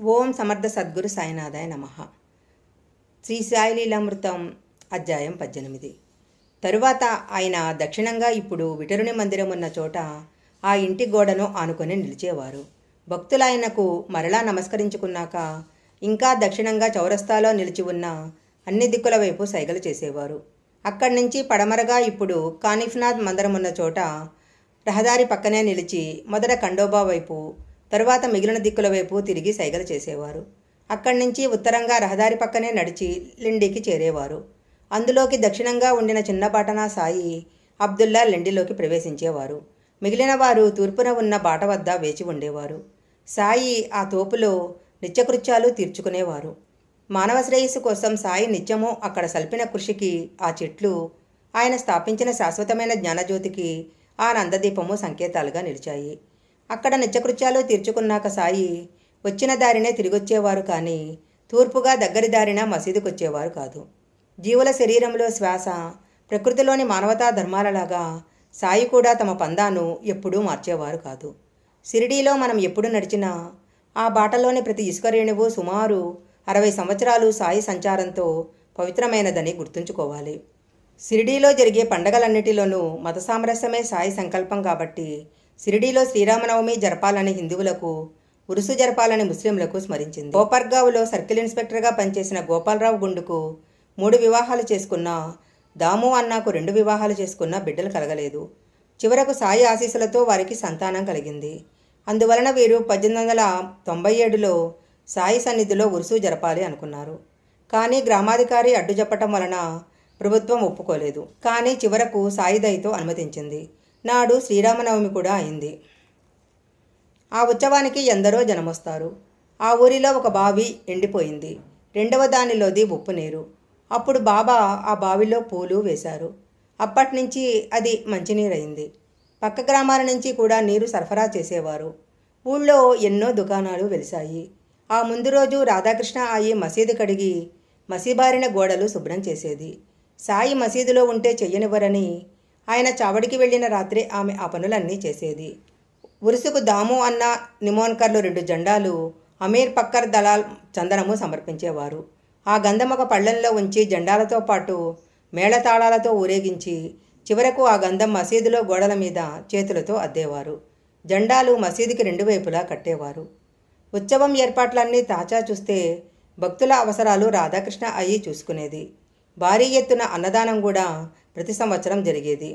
ఓం సమర్థ సద్గురు సాయినాథాయ నమ. శ్రీ సాయిలీలామృతం అధ్యాయం పద్దెనిమిది. తరువాత ఆయన దక్షిణంగా ఇప్పుడు విటరుని మందిరం ఉన్న చోట ఆ ఇంటి గోడను ఆనుకొని నిలిచేవారు. భక్తులాయనకు మరలా నమస్కరించుకున్నాక ఇంకా దక్షిణంగా చౌరస్తాలో నిలిచి ఉన్న అన్ని దిక్కుల వైపు సైగలు చేసేవారు. అక్కడి నుంచి పడమరగా ఇప్పుడు కానిఫ్నాథ్ మందిరం ఉన్న చోట రహదారి పక్కనే నిలిచి మొదట ఖండోబా వైపు తరువాత మిగిలిన దిక్కుల వైపు తిరిగి సైగలు చేసేవారు. అక్కడి నుంచి ఉత్తరంగా రహదారి పక్కనే నడిచి లిండికి చేరేవారు. అందులోకి దక్షిణంగా ఉండిన చిన్న సాయి అబ్దుల్లా లెండిలోకి ప్రవేశించేవారు. మిగిలిన వారు తూర్పున ఉన్న బాట వద్ద వేచి ఉండేవారు. సాయి ఆ తోపులో నిత్యకృత్యాలు తీర్చుకునేవారు. మానవ శ్రేయస్సు కోసం సాయి నిత్యము అక్కడ సల్పిన కృషికి ఆ చెట్లు ఆయన స్థాపించిన శాశ్వతమైన జ్ఞానజ్యోతికి ఆ నందదీపము సంకేతాలుగా నిలిచాయి. అక్కడ నిత్యకృత్యాలు తీర్చుకున్నాక సాయి వచ్చిన దారినే తిరిగొచ్చేవారు కానీ తూర్పుగా దగ్గరి దారిన మసీదుకొచ్చేవారు కాదు. జీవుల శరీరంలో శ్వాస ప్రకృతిలోని మానవతా ధర్మాలలాగా సాయి కూడా తమ పందాను ఎప్పుడూ మార్చేవారు కాదు. షిరిడీలో మనం ఎప్పుడు నడిచినా ఆ బాటలోని ప్రతి ఇసుక రేణువు సుమారు అరవై సంవత్సరాలు సాయి సంచారంతో పవిత్రమైనదని గుర్తుంచుకోవాలి. షిరిడీలో జరిగే పండగలన్నిటిలోనూ మత సామరస్యమే సాయి సంకల్పం కాబట్టి షిరిడీలో శ్రీరామనవమి జరపాలని హిందువులకు ఉరుసు జరపాలని ముస్లింలకు స్మరించింది. గోపర్గావ్లో సర్కిల్ ఇన్స్పెక్టర్గా పనిచేసిన గోపాలరావు గుండుకు మూడు వివాహాలు చేసుకున్న దాము అన్నాకు రెండు వివాహాలు చేసుకున్న బిడ్డలు కలగలేదు. చివరకు సాయి ఆశీస్సులతో వారికి సంతానం కలిగింది. అందువలన వీరు పద్దెనిమిది వందల తొంభై ఏడులో సాయి సన్నిధిలో ఉరుసు జరపాలి అనుకున్నారు. కానీ గ్రామాధికారి అడ్డు చెప్పటం వలన ప్రభుత్వం ఒప్పుకోలేదు. కానీ చివరకు సాయిదయ్తో అనుమతించింది. నాడు శ్రీరామనవమి కూడా అయింది. ఆ ఉత్సవానికి ఎందరో జనమొస్తారు. ఆ ఊరిలో ఒక బావి ఎండిపోయింది. రెండవ దానిలోది ఉప్పు నీరు. అప్పుడు బాబా ఆ బావిలో పూలు వేశారు. అప్పటి నుంచి అది మంచినీరైంది పక్క గ్రామాల నుంచి కూడా నీరు సరఫరా చేసేవారు. ఊళ్ళో ఎన్నో దుకాణాలు వెలిశాయి. ఆ ముందు రోజు రాధాకృష్ణ ఆయి మసీదు కడిగి మసీబారిన గోడలు శుభ్రం చేసేది. సాయి మసీదులో ఉంటే చెయ్యనివ్వరని ఆయన చావడికి వెళ్ళిన రాత్రి ఆమె ఆ పనులన్నీ చేసేది. ఉరుసుకు దాము అన్న నిమోన్కర్లు రెండు జెండాలు అమీర్ పక్కర్ దళాల్ చందనము సమర్పించేవారు. ఆ గంధం ఒక పళ్ళెంలో ఉంచి జెండాలతో పాటు మేళతాళాలతో ఊరేగించి చివరకు ఆ గంధం మసీదులో గోడల మీద చేతులతో అద్దేవారు. జెండాలు మసీదుకి రెండు వైపులా కట్టేవారు. ఉత్సవం ఏర్పాట్లన్నీ తాచా చూస్తే భక్తుల అవసరాలు రాధాకృష్ణ అయ్యి చూసుకునేది. భారీ ఎత్తున అన్నదానం కూడా ప్రతి సంవత్సరం జరిగేది.